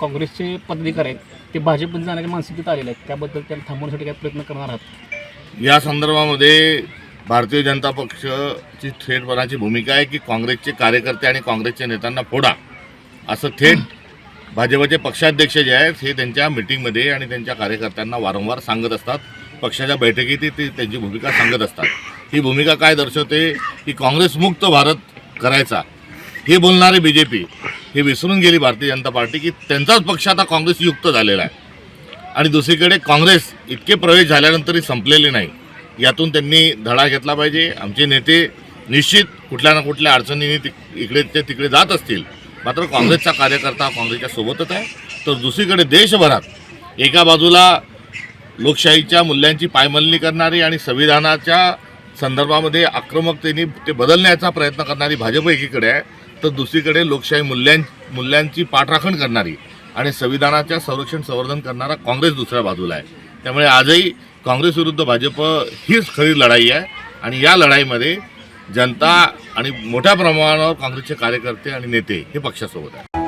काँग्रेसचे पदाधिकारी आहेत ते भाजपमध्ये जाण्याच्या मानसिकतेत आलेले आहेत. त्याबद्दल त्यांना थांबवण्यासाठी काय प्रयत्न करणार आहात? या संदर्भामध्ये भारतीय जनता पक्षाची थेटपणाची भूमिका आहे की काँग्रेसचे कार्यकर्ते आणि काँग्रेसच्या नेत्यांना फोडा. असं थेट भाजपचे पक्षाध्यक्ष जे आहेत हे त्यांच्या मिटिंगमध्ये आणि त्यांच्या कार्यकर्त्यांना वारंवार सांगत असतात. पक्षाच्या बैठकीत ते त्यांची भूमिका सांगत असतात. ही भूमिका काय दर्शवते की काँग्रेसमुक्त भारत करायचा. हे बोलणारे बी जे पी. हे विसरून गेली भारतीय जनता पार्टी की त्यांचाच पक्ष आता काँग्रेस युक्त झालेला आहे. आणि दुसरीकडे काँग्रेस इतके प्रवेश झाल्यानंतरही संपलेले नाही. यातून त्यांनी धडा घेतला पाहिजे. आमचे नेते निश्चित कुठल्या ना कुठल्या अडचणीने तिक- इकडे ते तिकडे जात असतील. मात्र काँग्रेसचा कार्यकर्ता काँग्रेसच्या सोबतच आहे. तर दुसरीकडे देशभरात एका बाजूला लोकशाहीच्या मूल्यांची पायमल्ली करणारी आणि संविधानाच्या संदर्भामध्ये आक्रमकतेने ते बदलण्याचा प्रयत्न करणारी भाजप एकीकडे आहे तर दुसरीकडे लोकशाही मूल्यां मूल्यांची पाठराखण करणारी आणि संविधानाच्या संरक्षण संवर्धन करणारा काँग्रेस दुसऱ्या बाजूला आहे. त्यामुळे आजही काँग्रेस विरुद्ध भाजप हीच खरी लढाई आहे आणि या लढाईमध्ये जनता आणि मोठ्या प्रमाणावर काँग्रेसचे कार्यकर्ते आणि नेते हे पक्षासोबत आहे